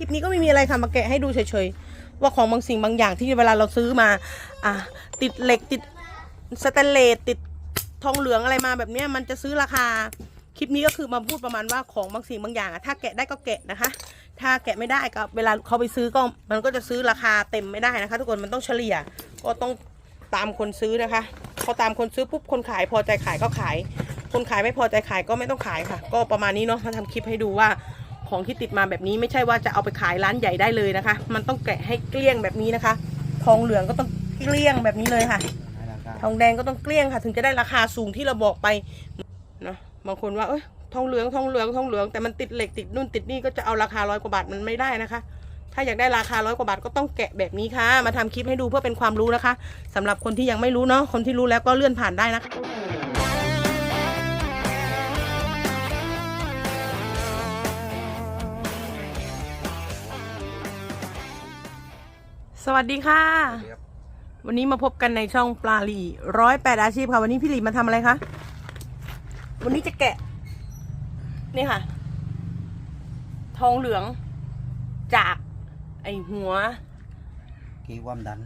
ลิปนี้ก็ไม่มีอะไรค่ะมาแกะให้ดูเฉยๆ ว่าของบางสิ่งบางอย่างที่เวลาเราซื้อมา อะติดเหล็กติดสแตนเลสติดทองเหลืองอะไรมาแบบนี้มันจะซื้อราคาคลิปนี้ก็คือมาพูดประมาณว่าของบางสิ่งบางอย่างอะถ้าแกะได้ก็แกะนะคะ ถ้าแกะไม่ได้ก็เวลาเขาไปซื้อก็มันก็จะซื้อราคาเต็มไม่ได้นะคะ ทุกคนมันต้องเฉลี่ยก็ต้องตามคนซื้อนะคะพอตามคนซื้อปุ๊บคนขายพอใจขายก็ขาย คนขายไม่พอใจขายก็ไม่ต้องขายค่ะ ก็ประมาณนี้เนาะมาทำคลิปให้ดูว่า ของที่ติดมาแบบนี้ ไม่ใช่ว่าจะเอาไปขายร้านใหญ่ได้เลยนะคะ มันต้องแกะให้เกลี้ยงแบบนี้นะคะ ทองเหลืองก็ต้องเกลี้ยงแบบนี้เลยค่ะ ทองแดงก็ต้องเกลี้ยงค่ะ ถึงจะได้ราคาสูงที่เราบอกไปเนาะบางคนว่าเอ้ยทองเหลืองทองเหลืองทองเหลืองแต่มันติดเหล็กติดนู่นติดนี่ก็จะเอาราคาร้อยกว่าบาทมันไม่ได้นะคะ ถ้าอยากได้ราคาร้อยกว่าบาทก็ต้องแกะแบบนี้ค่ะ มาทำคลิปให้ดูเพื่อเป็นความรู้นะคะสำหรับคนที่ยังไม่รู้เนาะคนที่รู้แล้วก็เลื่อนผ่านได้นะคะ วัสดีค่ะ วันนี้มาพบกันในช่องปลาหลีร้อยแปดอาชีพค่ะ วันนี้พี่หลีมาทำอะไรคะ วันนี้จะแกะ นี่ค่ะ ทองเหลือง จาก ไอหัว กี่ความดัน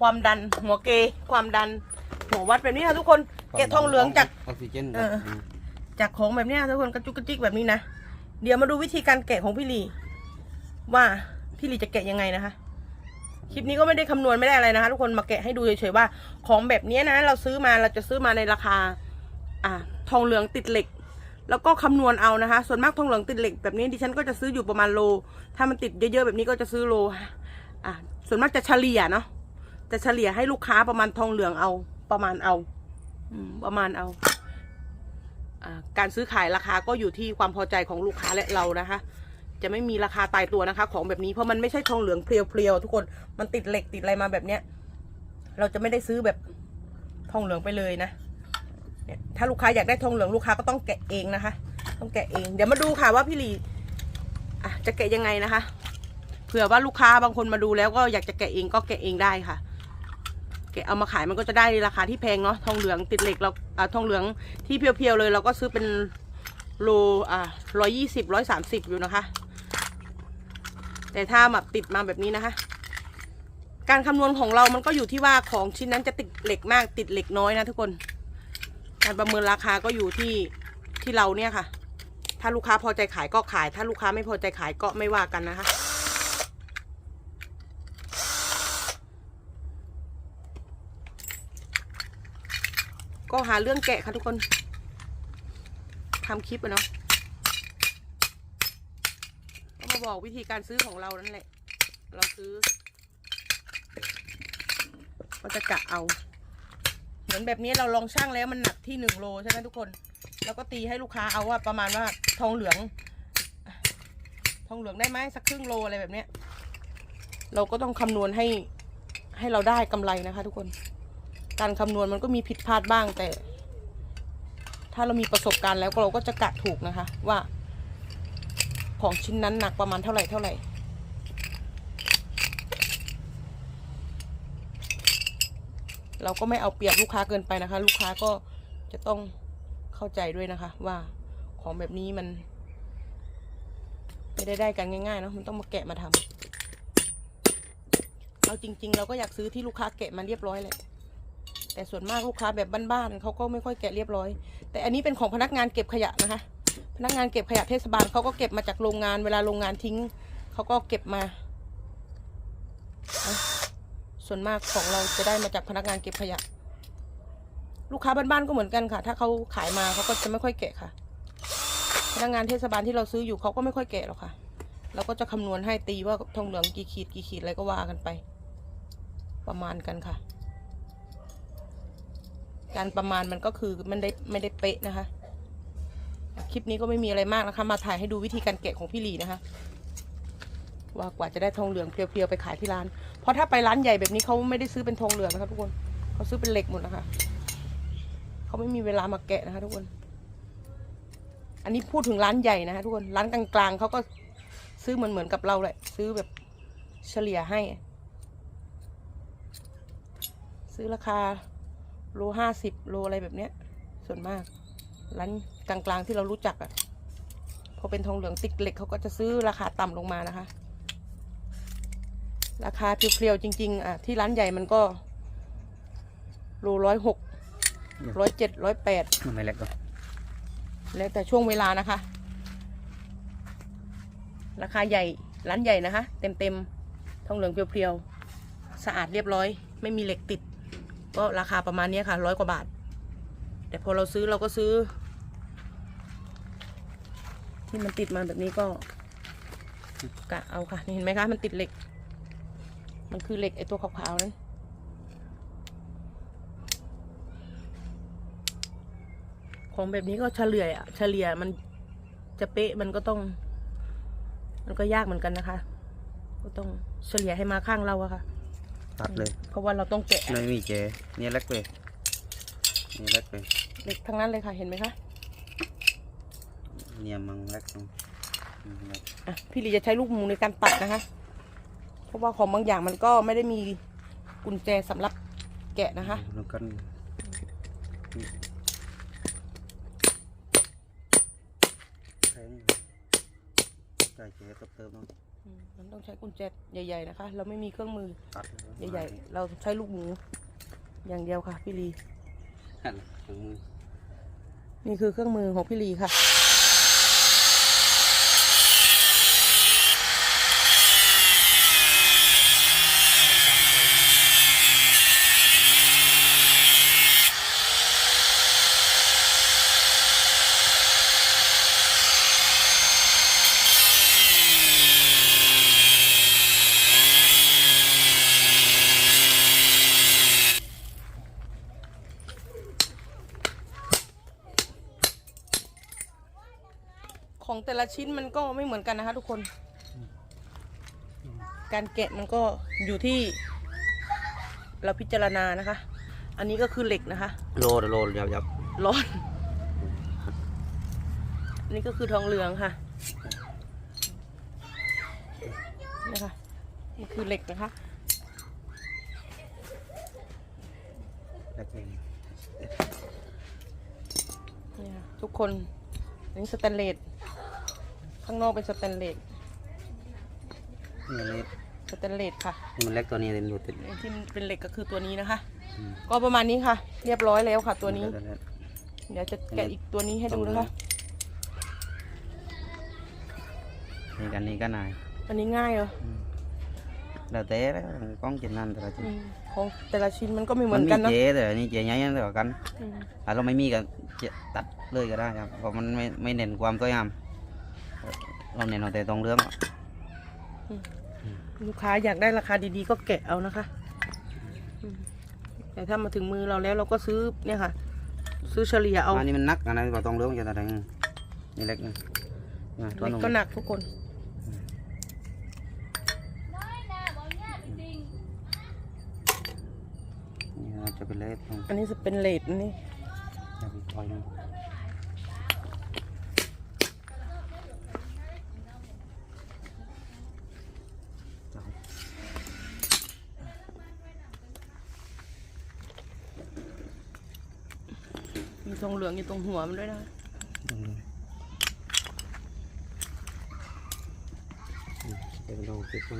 ความดัน หัวเกยความดัน หัววัดแบบนี้ค่ะทุกคน แกะทองเหลืองจากออกซิเจนเออจากของแบบเนี้ยทุกคนกระจุกกระจิกแบบนี้นะ เดี๋ยวมาดูวิธีการแกะของพี่ลี ว่าพี่ลีจะแกะยังไงนะคะ คลิปนี้ก็ไม่ได้คำนวณไม่ได้อะไรนะคะ ทุกคนมาแกะให้ดูเฉยๆว่า ของแบบเนี้ยนะ เราซื้อมาเราจะซื้อมาในราคา อ่า ทองเหลืองติดเหล็ก แล้วก็คำนวณเอานะคะ ส่วนมากทองเหลืองติดเหล็กแบบนี้ดิฉันก็จะซื้ออยู่ประมาณโล ถ้ามันติดเยอะๆแบบนี้ก็จะซื้อโล อ่าส่วนมากจะเฉลี่ยเนาะจะเฉลี่ยให้ลูกค้าประมาณทองเหลืองเอา ประมาณเอาอืมประมาณเอาอ่าการซื้อขายราคาก็อยู่ที่ความพอใจของลูกค้าและเรานะคะ จะไม่มีราคาตายตัวนะคะ ของแบบนี้เพราะมันไม่ใช่ทองเหลืองเพียวๆทุกคนมันติดเหล็กติดอะไรมาแบบเนี้ย เราจะไม่ได้ซื้อแบบทองเหลืองไปเลยนะเนี่ยถ้าลูกค้าอยากได้ทองเหลืองลูกค้าก็ต้องแกะเองนะคะ ต้องแกะเอง เดี๋ยวมาดูค่ะว่าพี่หลีอะจะแกะยังไงนะคะเผื่อว่าลูกค้าบางคนมาดูแล้วก็อยากจะแกะเองก็แกะเองได้ค่ะ แกะเอามาขายมันก็จะได้ราคาที่แพงเนาะทองเหลืองติดเหล็กเราอ่าทองเหลืองที่เพียวๆเลย เราก็ซื้อเป็นโลอ่าร้อยยี่สิบร้อยสามสิบอยู่นะคะ แต่ถ้าแบบติดมาแบบนี้นะคะ การคำนวณของเรามันก็อยู่ที่ว่าของชิ้นนั้นจะติดเหล็กมากติดเหล็กน้อยนะทุกคน การประเมินราคาก็อยู่ที่ที่เราเนี่ยค่ะ ถ้าลูกค้าพอใจขายก็ขาย ถ้าลูกค้าไม่พอใจขายก็ไม่ว่ากันนะคะก็หาเรื่องแกะค่ะทุกคนทำคลิปอะเนาะก็มา บอกวิธีการซื้อของเรานั่นแหละ เราซื้อก็จะกะเอา เหมือนแบบนี้เราลองช่างแล้วมันหนักที่หนึ่งโลใช่ไหมทุกคน แล้วก็ตีให้ลูกค้าเอาว่าประมาณว่าทองเหลือง ทองเหลืองได้ไหมสักครึ่งโลอะไรแบบเนี้ย เราก็ต้องคำนวณให้ให้เราได้กำไรนะคะทุกคน การคำนวณมันก็มีผิดพลาดบ้างแต่ ถ้าเรามีประสบการณ์แล้วเราก็จะกะถูกนะคะ ว่า ของชิ้นนั้นหนักประมาณเท่าไหร่เท่าไหร่ เราก็ไม่เอาเปรียบลูกค้าเกินไปนะคะ ลูกค้าก็จะต้องเข้าใจด้วยนะคะ ว่าของแบบนี้มัน ไม่ได้ได้กันง่ายๆเนาะมันต้องมาแกะมาทำเอาจริง ๆ เราก็อยากซื้อที่ลูกค้าแกะมาเรียบร้อยเลยแต่ส่วนมากลูกค้าแบบบ้านๆเขาก็ไม่ค่อยแกะเรียบร้อย แต่อันนี้เป็นของพนักงานเก็บขยะนะคะ นักงานเก็บขยะเทศบาลเขาก็เก็บมาจากโรงงาน เวลาโรงงานทิ้งเขาก็เก็บมา ส่วนมากของเราจะได้มาจากพนักงานเก็บขยะ ลูกค้าบ้านๆก็เหมือนกันค่ะ ถ้าเขาขายมาเขาก็จะไม่ค่อยแกะค่ะ พนักงานเทศบาลที่เราซื้ออยู่เขาก็ไม่ค่อยแกะหรอกค่ะเราก็จะคำนวณให้ตีว่าทองเหลืองกี่ขีดกี่ขีดอะไรก็ว่ากันไป ประมาณกันค่ะ การประมาณมันก็คือมันได้ไม่ได้เป๊ะนะคะ คลิปนี้ก็ไม่มีอะไรมากนะคะ มาถ่ายให้ดูวิธีการแกะของพี่หลีนะคะ ว่ากว่าจะได้ทองเหลืองเพียวๆไปขายที่ร้าน เพราะถ้าไปร้านใหญ่แบบนี้เขาไม่ได้ซื้อเป็นทองเหลืองนะคะทุกคนเขาซื้อเป็นเหล็กหมดนะคะเขาไม่มีเวลามาแกะนะคะ ทุกคน อันนี้พูดถึงร้านใหญ่นะคะทุกคนร้านกลางๆเขาก็ซื้อเหมือนเหมือนกับเราแหละซื้อแบบเฉลี่ยให้ ซื้อราคาโลห้าสิบโลอะไรแบบเนี้ย ส่วนมากร้าน กลางๆที่เรารู้จักอะ่ะพอเป็นทองเหลืองติดเหล็กเขาก็จะซื้อราคาต่ำลงมานะคะ ราคาเพียวๆจริง ๆอะที่ร้านใหญ่มันก็โลร้อยหกร้อยเจ็ดร้อยแปดมันไม่เล็กก็แล้วแต่ช่วงเวลานะคะ ราคาใหญ่ร้านใหญ่นะคะเต็มเต็มๆทองเหลืองเพียวๆสะอาดเรียบร้อย ไม่มีเหล็กติด ก็ราคาประมาณเนี้ยค่ะร้อยกว่าบาท แต่พอเราซื้อเราก็ซื้อ ที่มันติดมาแบบนี้ก็กะเอาค่ะนี่เห็นไหมคะมันติดเหล็ก มันคือเหล็กไอตัวขาวๆนั้นของแบบนี้ก็เฉลี่ยอะเฉลี่ยมันจะเป๊ะมันก็ต้อง มันก็ยากเหมือนกันนะคะ ก็ต้องเฉลี่ยให้มาข้างเราอะค่ะ ตัดเลย เพราะว่าเราต้องแกะไม่มีเจนี่เล็กเลยนี่เล็กเลยเหล็กทั้งนั้นเลยค่ะเห็นไหมคะ เนี่ยมังเล็กตรงอืมเล็กอะพี่ลีจะใช้ลูกหมูในการตัดนะคะ เพราะว่าของบางอย่างมันก็ไม่ได้มีกุญแจสำหรับแกะนะคะ แล้วกันแทงใส่เจกับเติมเนาะอืมมันต้องใช้กุญแจใหญ่ ๆ นะคะ เราไม่มีเครื่องมือตัดเลยใหญ่ๆ เราใช้ลูกหมูอย่างเดียวค่ะ พี่ลีนั่นถุงมือนี่คือเครื่องมือของพี่ลีค่ะ ละชิ้นมันก็ไม่เหมือนกันนะคะทุกคน การแกะมันก็อยู่ที่ เราพิจารณานะคะ อันนี้ก็คือเหล็กนะคะ โลดโลดยับยับร้อนอันนี้ก็คือทองเหลืองค่ะนะคะนี่คือเหล็กนะคะเล็กเองนี่ค่ะทุกคนอันนี้สแตนเลส ข้างนอกเป็นสแตนเลสนี่เล็กสแตนเลสค่ะนี่มันเล็กตัวนี้เลยดูติดที่เป็นเหล็กก็คือตัวนี้นะคะ อืมก็ประมาณนี้ค่ะ เรียบร้อยแล้วค่ะ ตัวนี้ เล็ก เดี๋ยวจะแกะอีกตัวนี้ให้ดูนะคะนี่กันนี่ก็นายอันนี้ง่ายเหรออืมแล้วแต่แล้วกล้องจินนั่นแต่ละชิ้นอืมของแต่ละชิ้นมันก็ไม่เหมืมัอนนมีกันเนอะเจแต่อันนี่เจใหญ่ๆแต่ว่ากันอืมถ้าเราไม่มีก็เจตัดเลยก็ได้ครับเพราะมันไม่ไม่เน้นความสวยงาม เราเน้นเอาแต่ตรงเรื่องลูกค้าอยากได้ราคาดีๆ ก็แกะเอานะคะอืมแต่ถ้ามาถึงมือเราแล้วเราก็ซื้อเนี่ยค่ะ ซื้อเฉลี่ยเอาอันนี้มันนักอันนั้นว่าตรงเรื่องจะตัดเองนี่เล็กนี่นี่ตัวเล็กนึงก็หนักทุกคนนี่จะเป็นเล็กตรงอันนี้จะเป็นเลดอันนี่ จะเป็นปล่อยนึง มีทองเหลืองอยู่ตรงหัวมันด้วยนะคะตรงนี้อืมจะเป็นตรงติดตร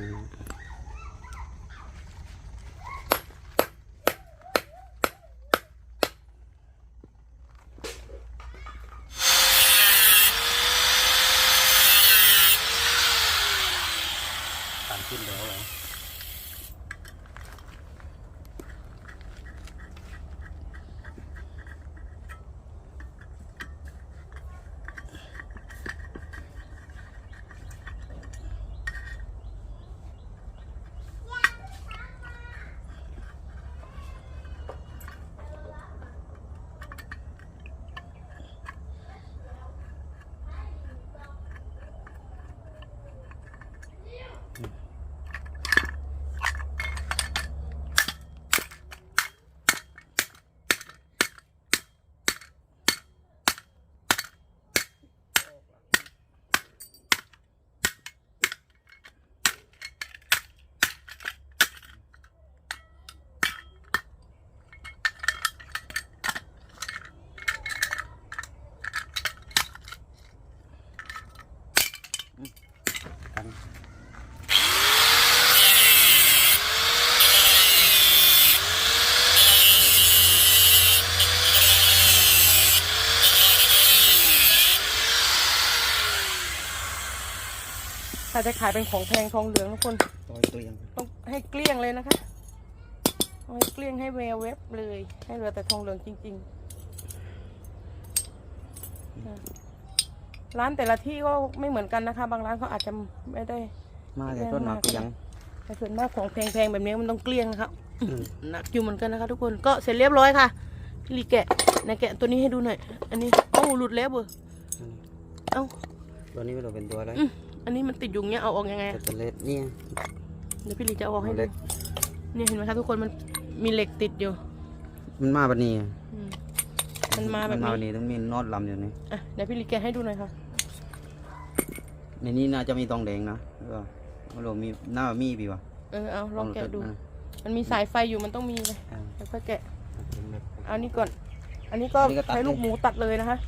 จะขายเป็นของแพงทองเหลืองทุกคนต่อยเกลียงต้องให้เกลี้ยงเลยนะคะต้องให้เกลี้ยงให้แววเว็บเลย ให้เหลือแต่ทองเหลืองจริงๆนะร้านแต่ละที่ก็ไม่เหมือนกันนะคะ บางร้านเขาอาจจะไม่ได้ มาแต่ต้นมาเกลียงแต่ส่วนมากของแพงๆแบบนี้มันต้องเกลี้ยงนะครับอืมหนักอยู่เหมือนกันนะคะ ทุกคนก็เสร็จเรียบร้อยค่ะพี่ลีแกะไหนแกะตัวนี้ให้ดูหน่อย อันนี้เอ้าหลุดแล้วเบอร์เอ้าตัวนี้ไม่รู้เป็นตัวอะไร อืมอันนี้มันติดอยู่อย่างเงี้ยเอาออกยังไงแต่อะตัวเล็กเนี่ยเดี๋ยวพี่ลีจะเอาออกให้เล็ดูกเนี่ยเห็นไหมคะทุกคนมันมีเหล็กติดอยู่มันมาแบบนี้อืมมันมาแบบมาแบบนี้นี้ต้องมีน็อตลำอยู่นี่อะเดี๋ยวพี่ลีแกะให้ดูหน่อยค่ะ ในนี้น่าจะมีตองแดงนะเออไม่รู้มีหน้ามีปีวะเออเอาลองแกะดูอะมันมีสายไฟอยู่มันต้องมีเลยอะเดี๋ยวค่อยแกะ เอานี่ก่อน อันนี้ก็อันนี้ก็ตัดใช้ลูกหมูตัดเลยนะคะ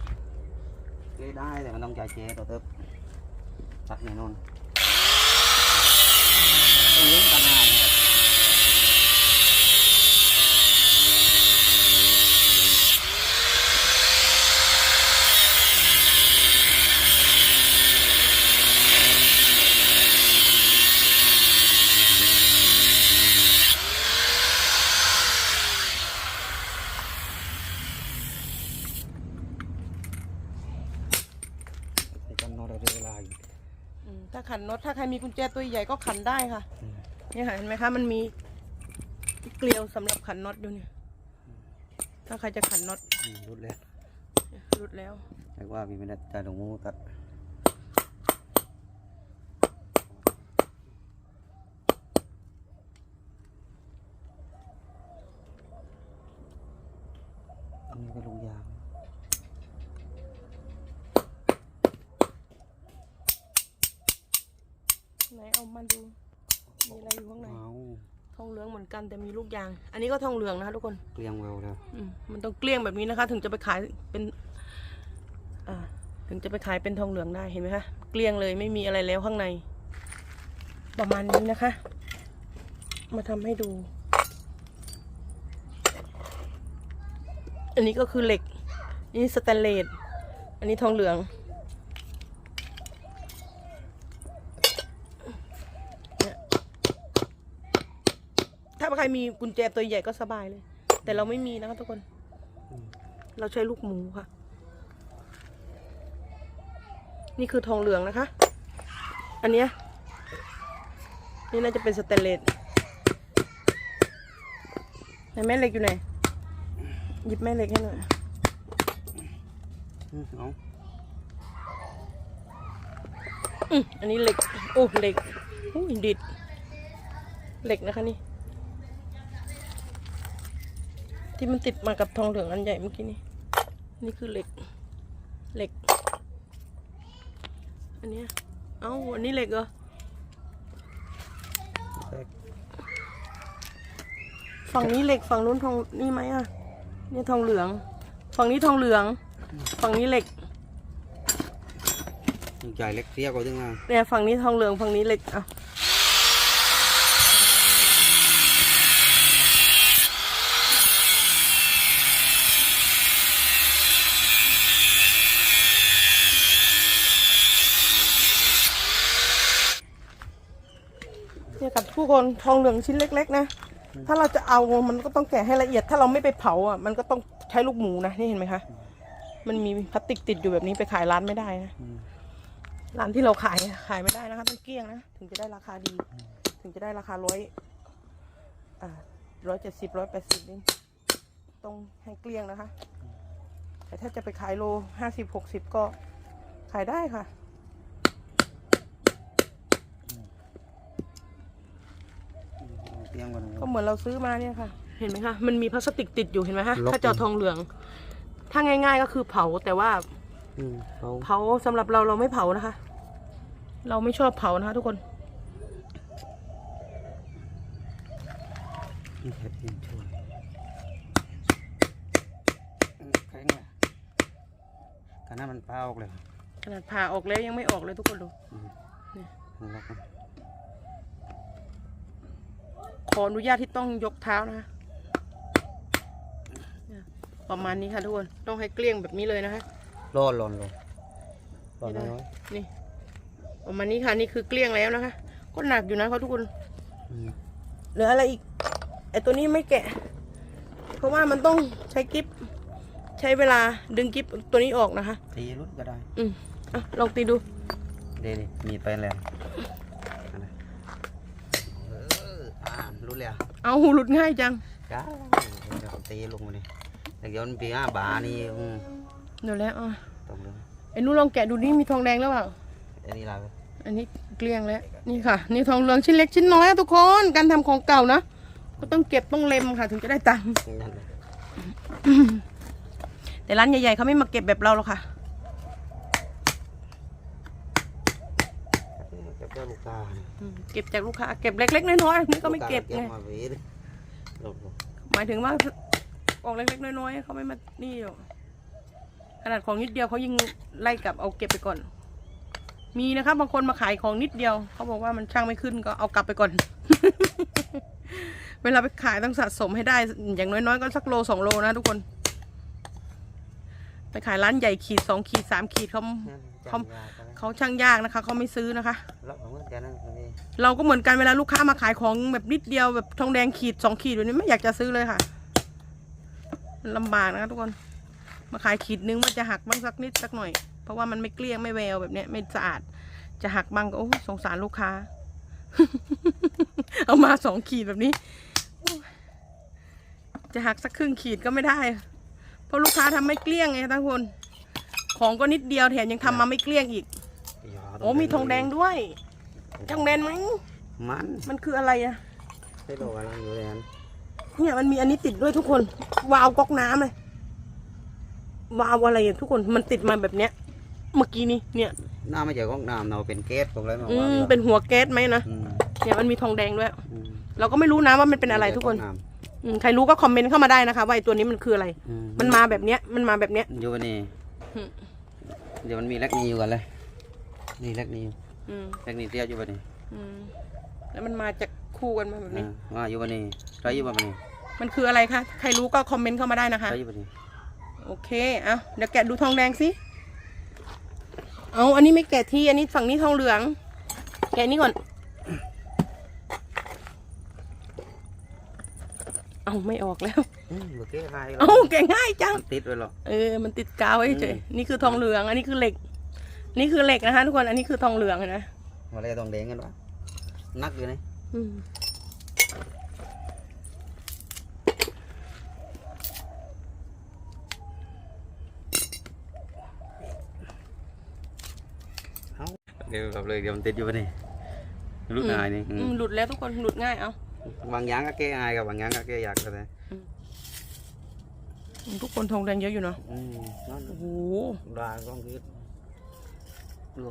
เจ๊ได้แต่มันต้องจ่ายเจ๊ตัวเติบ ตัดแน่นอนต้องเลี้ยงตัดง่นะครับ ไอ้กันนอนได้เวลาอยู่ อืม ถ้าขันน็อตถ้าใครมีกุญแจตัวใหญ่ก็ขันได้ค่ะเนี่ยค่ะเห็นไหมคะมันมีเกลียวสำหรับขันน็อตอยู่เนี่ยถ้าใครจะขันน็อตอืมรุดแล้วรุดแล้วแต่ว่าพี่ไม่ได้จ่ายหลวงมูตัดอันนี้ก็ลูกยาง ไหนเอามาดู มีอะไรอยู่ข้างใน เอา ทองเหลืองเหมือน กันแต่มีลูกยาง อันนี้ก็ทองเหลืองนะคะทุกคนเกลียงแววแล้วอืมมันต้องเกลี้ยงแบบนี้นะคะ ถึงจะไปขายเป็นอ่าถึงจะไปขายเป็นทองเหลืองได้เห็นไหมคะเกลี้ยงเลยไม่มีอะไรแล้วข้างใน ประมาณนี้นะคะ มาทำให้ดู อันนี้ก็คือเหล็กนี่สแตนเลสอันนี้ทองเหลือง เนี่ยถ้าใค รมีกุญแจตัวใหญ่ก็สบายเลย แต่เราไม่มีนะคะทุกคน เราใช้ลูกหมูค่ะ นี่คือทองเหลืองนะคะ อันเนี้ยนี่น่าจะเป็นสแตนเลสไหนแม่เหล็กอยู่ไหน หยิบแม่เหล็กให้หน่อยอืมเอาอืมอันนี้เหล็ก โอ้เหล็กอุ้ยดิดเหล็กนะคะนี่ ที่มันติดมากับทองเหลืองอันใหญ่เมื่อกี้นี่นี่คือเหล็ก เหล็ก อันเนี้ยเอ้าอันนี้เหล็กเหรอแทรกฝั่งนี้เหล็กฝั่งนู้นทองนี่ไหมอะนี่ทองเหลือง ฝั่งนี้ทองเหลือง ฝั่งนี้เหล็กใหญ่เล็กเรียกว่าถึงมาเนี่ยฝั่งนี้ทองเหลืองฝั่งนี้เหล็กอะ กับทุกคนทองเหลืองชิ้นเล็ก ๆ นะ ถ้าเราจะเอามันก็ต้องแกะให้ละเอียด ถ้าเราไม่ไปเผาอะมันก็ต้องใช้ลูกหมูนะนี่เห็นไหมคะมันมีพลาสติกติดอยู่แบบนี้ไปขายร้านไม่ได้นะอืมร้านที่เราขายขายไม่ได้นะคะต้องเกลี้ยงนะถึงจะได้ราคาดี ถึงจะได้ราคาร้อยอ่าร้อยเจ็ดสิบร้อยแปดสิบนี่ต้องให้เกลี้ยงนะคะ แต่ถ้าจะไปขายโลห้าสิบหกสิบก็ขายได้ค่ะ เตรียมกันก็เหมือนเราซื้อมาเนี่ยค่ะ เห็นไหมคะ มันมีพลาสติกติดอยู่เห็นไหมคะล็อก ถ้าเจาะทองเหลือง ถ้าง่าย ๆ ก็คือเผาแต่ว่าอืมเขาเผาสำหรับเราเราไม่เผานะคะ เราไม่ชอบเผานะคะ ทุกคนไม่ใช่เพียงช่วยอืมแข็งเลยขนาดมันเปล่าออกเลยขนาดผ่าออกแล้วยังไม่ออกเลยทุกคนดูอืมนี่มันล็อกมัน ขออนุญาตที่ต้องยกเท้านะคะเนี่ยประมาณนี้ค่ะทุกคนต้องให้เกลี้ยงแบบนี้เลยนะคะร้อนร้อนร้อนร้อนนี่น้อยนี่ ประมาณนี้ค่ะนี่คือเกลี้ยงแล้วนะคะ ก็หนักอยู่นะคะทุกคนอืมเหลืออะไรอีกไอตัวนี้ไม่แกะ เพราะว่ามันต้องใช้กิฟใช้เวลาดึงกิฟตัวนี้ออกนะคะตีรุดก็ได้ อืมอะลองตีดูเดี๋ยวนี่มีดไปแล้วอันนั้นเออ อ่ารู้แล้วเอาหลุดง่ายจังจ้าเดี๋ยวผมตีลงมานี่แต่ย้อนปีห้าบานี่อืมเดี๋ยวแล้วอะต้องเลยไอ้นู้นลองแกะดูนี่มีทองแดงแล้วเปล่าอันนี้เราอันนี้เกลี้ยงแล้วนี่ค่ะ นี่ทองเหลืองชิ้นเล็กชิ้นน้อยอะทุกคนการทำของเก่านะก็ต้องเก็บต้องเล็มค่ะ ถึงจะได้ตังค์นั่นเลยแต่ร้านใหญ่ๆเขาไม่มาเก็บแบบเราหรอกค่ะเก็บเจ้าลูกตาเนี่ยอืม เก็บจากลูกค้าเก็บเล็กๆน้อยๆนี่ก็ไม่เก็บลูไงมาเวทลงหมายถึงว่าของเล็กๆน้อยๆเขาไม่มานี่หรอกขนาดของนิดเดียวเขายิงไล่กลับเอาเก็บไปก่อน มีนะคะบางคนมาขายของนิดเดียวเขาบอกว่ามันช่างไม่ขึ้นก็เอากลับไปก่อน เวลาไปขายต้องสะสมให้ได้อย่างน้อยๆก็สักโลสองโลนะทุกคน ไปขายร้านใหญ่ขีดสองขีดสามขีดเขาเขาเขาช่างยากนะคะเขาไม่ซื้อนะคะเราเหมือนกันนะคนนี้เราก็เหมือนกันเวลาลูกค้ามาขายของแบบนิดเดียวแบบทองแดงขีดสองขีดแบบนี้ไม่อยากจะซื้อเลยค่ะมันลำบากนะคะทุกคน มาขายขีดนึงมันจะหักบ้างสักนิดสักหน่อย เพราะว่ามันไม่เกลี้ยงไม่แววแบบเนี้ยไม่สะอาด จะหักบ้างก็โอ้สงสารลูกค้า เอามาสองขีดแบบนี้โอ้ยจะหักสักครึ่งขีดก็ไม่ได้ เพราะลูกค้าทำไม่เกลี้ยงไงทุกคน ของก็นิดเดียวแถมยังทำมาไม่เกลี้ยงอีก โอ้มีทองแดงด้วยทองแดงไหมมัน มันคืออะไรอะใช่ตัวอะไรอยู่ในนั้นเนี่ยมันมีอันนี้ติดด้วยทุกคน วาล์วก๊อกน้ำเลยวาล์วอะไรอะทุกคนมันติดมาแบบเนี้ย เมื่อกี้นี้เนี่ยหน้าไม่ใช่ของน้ำเราเป็นเกสผมเลยมาอืว่ามเป็นหัวแก๊สไหมนะอืมเนี่ยมันมีทองแดงด้วยอืมเราก็ไม่รู้นะว่ามันเป็นอะไรทุกคน อืมใครรู้ก็คอมเมนต์เข้ามาได้นะคะ ว่าไอ้ตัวนี้มันคืออะไร อืมันมาแบบเนี้ย มันมาแบบเนี้ย อยู่วันนี้อืม เดี๋ยวมันมีเล็กนี้อยู่กันเลยนี่เล็กนี้อยู่อืมเล็กนี้เตี้ยอยู่วันนี้อืมแล้วมันมาจากคู่กันมาแบบนี้ อ่าว่าอยู่วันนี้ไรอยู่วันนี้มันคืออะไรคะ ใครรู้ก็คอมเมนต์เข้ามาได้นะคะ ไรอยู่วันนี้โอเค เอาเดี๋ยวแกะดูทองแดงสิ เอาอันนี้ไม่แกะที่ อันนี้ฝั่งนี้ทองเหลือง แกะนี้ก่อน เอาไม่ออกแล้วอืมโอเคไปเอาแกะง่ายจังติดไว้หรอก เออ มันติดกาวไว้เฉยอืมนี่คือทองเหลือง อันนี้คือเหล็ก นี่คือเหล็กนะคะทุกคน อันนี้คือทองเหลืองเห็นะว่าอะไรต้องแดงกันวะนักอยู่นี่อืมเอาเดี๋ยวแบบเลยเดี๋ยวมันติดอยู่วันนี้รุ่นอายนี่อือืมมหลุดแล้วทุกคน หลุดง่ายเอา บางอย่างก็แก้อายกับบางอย่างก็แก้ยากก็ได้ทุกคนทองแดงเยอะอยู่เนาะอืมนั่นโอ้โหดาต้องคิดดู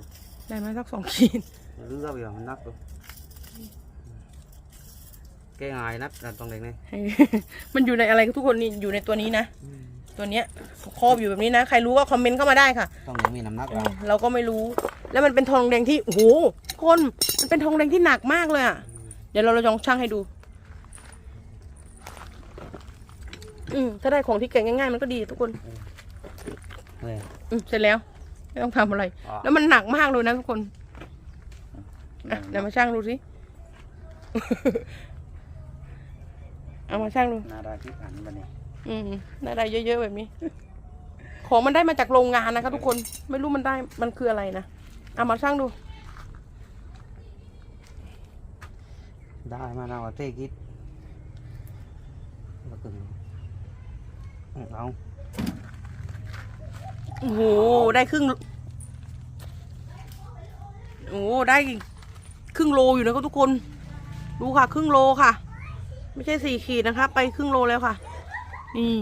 ได้ไหมสักสองขีดเลือกอยู่มันนักดูแก้อายนักการต้องเด็กนี่มันอยู่ในอะไรทุกคนนี่อยู่ในตัวนี้นะตัวเนี้ยครอบอยู่แบบนี้นะ ใครรู้ก็คอมเมนต์เข้ามาได้ค่ะต้องเด็กมีน้ำหนักเราเราก็ไม่รู้ แล้วมันเป็นทองแดงที่โอ้โหคนมันเป็นทองแดงที่หนักมากเลยอะ เดี๋ยวเราลองช่างให้ดู อืมถ้าได้ของที่แกะง่ายๆมันก็ดีทุกคนเฮ้ยอืมเสร็จแล้ว ไม่ต้องทำอะไรอ๋อแล้วมันหนักมากเลยนะทุกคนอะเดี๋ยวมาช่างดูสิ เอามาช่างดู นาดาที่ผ่านมาเนี่ยอืมได้ได้เยอะ ๆ แบบนี้ ของมันได้มาจากโรงงานนะคะทุกคน ไม่รู้มันได้ มันคืออะไรนะ เอามาช่างดู ได้มาเราเต้คิดเราตึงเอาโอ้โหได้ครึ่งโอ้โหได้ครึ่งโลอยู่นะครับทุกคน ดูค่ะ ครึ่งโลค่ะ ไม่ใช่สี่ขีดนะคะ ไปครึ่งโลแล้วค่ะนี่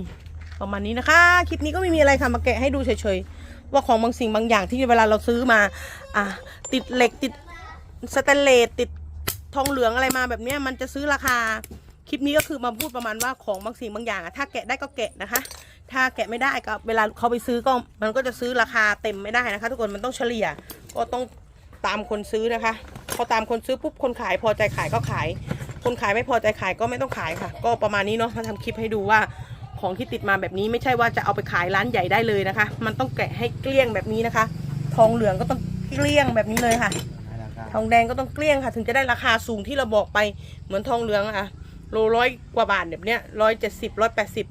ประมาณนี้นะคะ คลิปนี้ก็ไม่มีอะไรค่ะ มาแกะให้ดูเฉยๆ ว่าของบางสิ่งบางอย่างที่เวลาเราซื้อมา อะ ติดเหล็กติดสแตนเลสติด ทองเหลืองอะไรมาแบบนี้มันจะซื้อราคาคลิปนี้ก็คือมาพูดประมาณว่าของบางสิ่งบางอย่างอะถ้าแกะได้ก็แกะนะคะ ถ้าแกะไม่ได้ก็เวลาเขาไปซื้อก็มันก็จะซื้อราคาเต็มไม่ได้นะคะ ทุกคนมันต้องเฉลี่ยก็ต้องตามคนซื้อนะคะพอตามคนซื้อปุ๊บคนขายพอใจขายก็ขาย คนขายไม่พอใจขายก็ไม่ต้องขายค่ะ ก็ประมาณนี้เนาะมาทำคลิปให้ดูว่าของที่ติดมาแบบนี้ไม่ใช่ว่าจะเอาไปขายร้านใหญ่ได้เลยนะคะ มันต้องแกะให้เกลี้ยงแบบนี้นะคะ ทองเหลืองก็ต้องเกลี้ยงแบบนี้เลยค่ะ ทองแดงก็ต้องเกลี้ยงค่ะ ถึงจะได้ราคาสูงที่เราบอกไปเหมือนทองเหลืองอะโลร้อยกว่าบาทแบบเนี้ยร้อยเจ็ดสิบร้อยแปดสิบ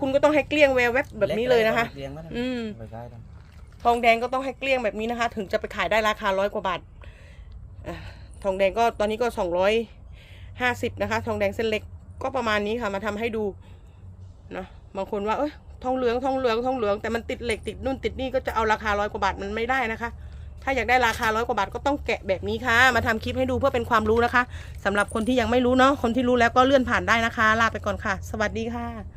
คุณก็ต้องให้เกลี้ยงแววแวบแบบนี้เลยนะคะ เลี้ยงไว้นะอืม ไปขายนะทองแดงก็ต้องให้เกลี้ยงแบบนี้นะคะ ถึงจะไปขายได้ราคาร้อยกว่าบาทอะทองแดงก็ตอนนี้ก็สองร้อยห้าสิบนะคะ ทองแดงเส้นเล็กก็ประมาณนี้ค่ะ มาทำให้ดูนะบางคนว่าเอ้ยทองเหลืองทองเหลืองทองเหลืองแต่มันติดเหล็กติดนู่นติดนี่ก็จะเอาราคาร้อยกว่าบาทมันไม่ได้นะคะ ถ้าอยากได้ราคาร้อยกว่าบาทก็ต้องแกะแบบนี้ค่ะ มาทำคลิปให้ดูเพื่อเป็นความรู้นะคะสำหรับคนที่ยังไม่รู้เนาะคนที่รู้แล้วก็เลื่อนผ่านได้นะคะ ลาไปก่อนค่ะ สวัสดีค่ะ